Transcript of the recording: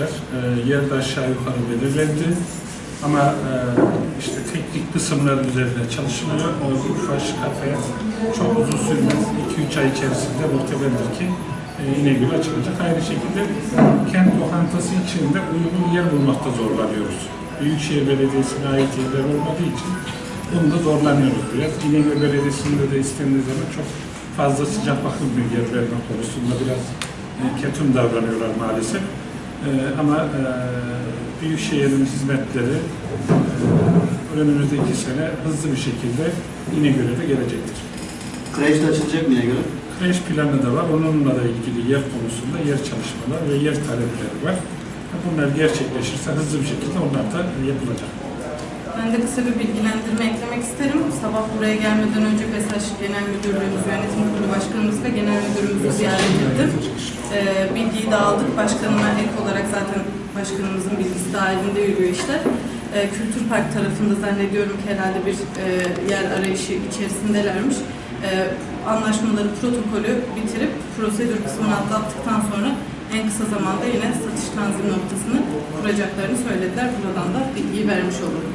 E, yer de aşağı yukarı belirlendi. Ama e, işte teknik kısımlar üzerinde çalışılıyor. O Urfaş kafeye çok uzun sürmez. 2-3 ay içerisinde muhtemeldir ki e, İnegöl açılacak. Aynı şekilde kent lokantası içinde uygun yer bulmakta zorlanıyoruz. Büyükşehir Belediyesi'ne ait yerler olmadığı için bunda zorlanıyoruz biraz. İnegöl Belediyesi'nde de istendiği zaman çok fazla sıcak bakılmıyor yer verme konusunda biraz e, ketum davranıyorlar maalesef. E, ama e, Büyükşehir'in hizmetleri e, önümüzde iki sene hızlı bir şekilde İnegöl'e gelecektir. Kreş de açılacak mı göre? Kreş planı da var. Onunla da ilgili yer konusunda yer çalışmalar ve yer talepleri var. Bunlar gerçekleşirse hızlı bir şekilde onlar da yapılacak. Ben de kısa bir bilgilendirme eklemek isterim. Sabah buraya gelmeden önce BESAŞ Genel Müdürlüğümüz, Yönetim Kurulu Başkanımız ve Genel Müdürümüzü ziyaret ettim. Ee, bilgiyi de aldık. Başkanıma ek olarak zaten başkanımızın bilgisi dahilinde yürüyor işler. Ee, Kültür Park tarafında zannediyorum ki herhalde bir e, yer arayışı içerisindelermiş. Ee, anlaşmaları, protokolü bitirip prosedür kısmını atlattıktan sonra en kısa zamanda yine satış tanzim noktasını kuracaklarını söylediler. Buradan da bilgiyi vermiş olurum.